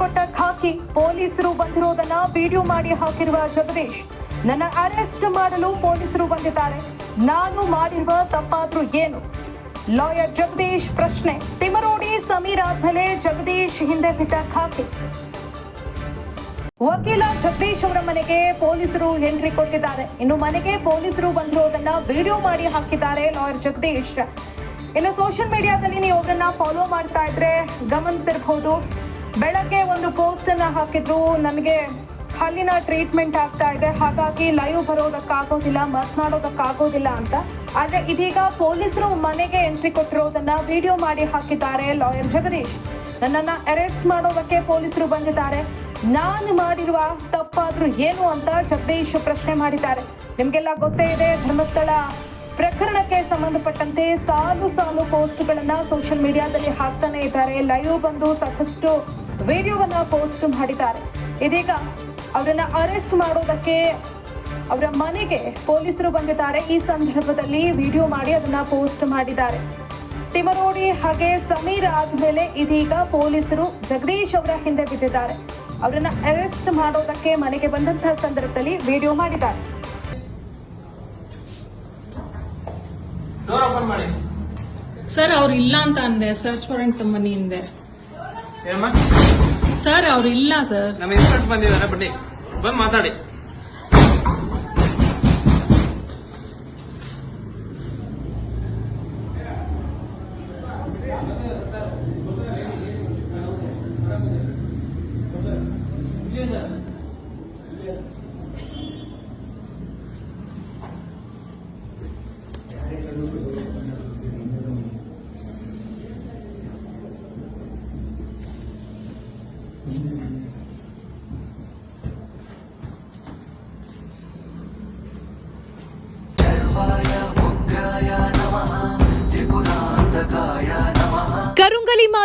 ಕೊಟ್ಟ ಖಾಕಿ ಪೊಲೀಸರು ಬಂದಿರೋದನ್ನ ವಿಡಿಯೋ ಮಾಡಿ ಹಾಕಿರುವ ಜಗದೀಶ್, ನನ್ನ ಅರೆಸ್ಟ್ ಮಾಡಲು ಪೊಲೀಸರು ಬಂದಿದ್ದಾರೆ. ನಾನು ಮಾಡಿರುವ ತಪ್ಪಾದ್ರೂ ಏನು? ಲಾಯರ್ ಜಗದೀಶ್ ಪ್ರಶ್ನೆ. ತಿಮರೋಡಿ ಸಮೀರ್ ಆದ್ಮೇಲೆ ಜಗದೀಶ್ ಹಿಂದೆ ಬಿದ್ದ ಖಾಕಿ. ವಕೀಲ ಜಗದೀಶ್ ಅವರ ಮನೆಗೆ ಪೊಲೀಸರು ಎಂಟ್ರಿ ಕೊಟ್ಟಿದ್ದಾರೆ. ಇನ್ನು ಮನೆಗೆ ಪೊಲೀಸರು ಬಂದಿರೋದನ್ನ ವಿಡಿಯೋ ಮಾಡಿ ಹಾಕಿದ್ದಾರೆ ಲಾಯರ್ ಜಗದೀಶ್. ಇನ್ನು ಸೋಷಿಯಲ್ ಮೀಡಿಯಾದಲ್ಲಿ ನೀವು ಅವರನ್ನ ಫಾಲೋ ಮಾಡ್ತಾ ಇದ್ರೆ ಗಮನಿಸಿರ್ಬಹುದು ಬೆಳಗ್ಗೆ ಒಂದು ಪೋಸ್ಟ್ ಅನ್ನ ಹಾಕಿದ್ರು. ನನಗೆ ಹಲ್ಲಿನ ಟ್ರೀಟ್ಮೆಂಟ್ ಆಗ್ತಾ ಇದೆ. ಹಾಗಾಗಿ ಲೈವ್ ಬರೋದಕ್ಕಾಗೋದಿಲ್ಲ ಮಾತನಾಡೋದಕ್ಕಾಗೋದಿಲ್ಲ ಅಂತ. ಆದ್ರೆ ಇದೀಗ ಪೊಲೀಸರು ಮನೆಗೆ ಎಂಟ್ರಿ ಕೊಟ್ಟಿರೋದನ್ನ ವಿಡಿಯೋ ಮಾಡಿ ಹಾಕಿದ್ದಾರೆ ಲಾಯರ್ ಜಗದೀಶ್. ನನ್ನನ್ನ ಅರೆಸ್ಟ್ ಮಾಡೋದಕ್ಕೆ ಪೊಲೀಸರು ಬಂದಿದ್ದಾರೆ. ನಾನು ಮಾಡಿರುವ ತಪ್ಪಾದ್ರೂ ಏನು ಅಂತ ಜಗದೀಶ್ ಪ್ರಶ್ನೆ ಮಾಡಿದ್ದಾರೆ. ನಿಮ್ಗೆಲ್ಲ ಗೊತ್ತೇ ಇದೆ, ಧರ್ಮಸ್ಥಳ ಪ್ರಕರಣಕ್ಕೆ ಸಂಬಂಧಪಟ್ಟಂತೆ ಸಾಲು ಸಾಲು ಪೋಸ್ಟ್ಗಳನ್ನ ಸೋಷಿಯಲ್ ಮೀಡಿಯಾದಲ್ಲಿ ಹಾಕ್ತಾನೆ ಇದ್ದಾರೆ. ಲೈವ್ ಬಂದು ಸಾಕಷ್ಟು ವಿಡಿಯೋವನ್ನ ಪೋಸ್ಟ್ ಮಾಡಿದ್ದಾರೆ. ಇದೀಗ ಅವರನ್ನ ಅರೆಸ್ಟ್ ಮಾಡೋದಕ್ಕೆ ಅವರ ಮನೆಗೆ ಪೊಲೀಸರು ಬಂದಿದ್ದಾರೆ. ಈ ಸಂದರ್ಭದಲ್ಲಿ ವಿಡಿಯೋ ಮಾಡಿ ಅದನ್ನ ಪೋಸ್ಟ್ ಮಾಡಿದ್ದಾರೆ. ತಿಮರೋಡಿ ಹಾಗೆ ಸಮೀರ್ ಆದ್ಮೇಲೆ ಇದೀಗ ಪೊಲೀಸರು ಜಗದೀಶ್ ಅವರ ಹಿಂದೆ ಬಿದ್ದಿದ್ದಾರೆ. ಅವರನ್ನ ಅರೆಸ್ಟ್ ಮಾಡೋದಕ್ಕೆ ಮನೆಗೆ ಬಂದಂತಹ ಸಂದರ್ಭದಲ್ಲಿ ವಿಡಿಯೋ ಮಾಡಿದ್ದಾರೆ. ಡೋರ್ ಓಪನ್ ಮಾಡಿ. ಸರ್ ಅವ್ರು ಇಲ್ಲ ಅಂತ ಅಂದೆ. ಸರ್ಚ್ ವಾರೆಂಟ್ ಕಂಪನಿ ಹಿಂದೆ ಏನಮ್ಮ ಸರ್ ಅವ್ರು ಇಲ್ಲ ಸರ್ ನಮ್ಮ ಇನ್ಸ್ಪೆಕ್ಟ್ ಬಂದಿದ್ದಾರೆ ಬನ್ನಿ. ಬಂದು ಮಾತಾಡಿ. ಕರುಂಗಲಿ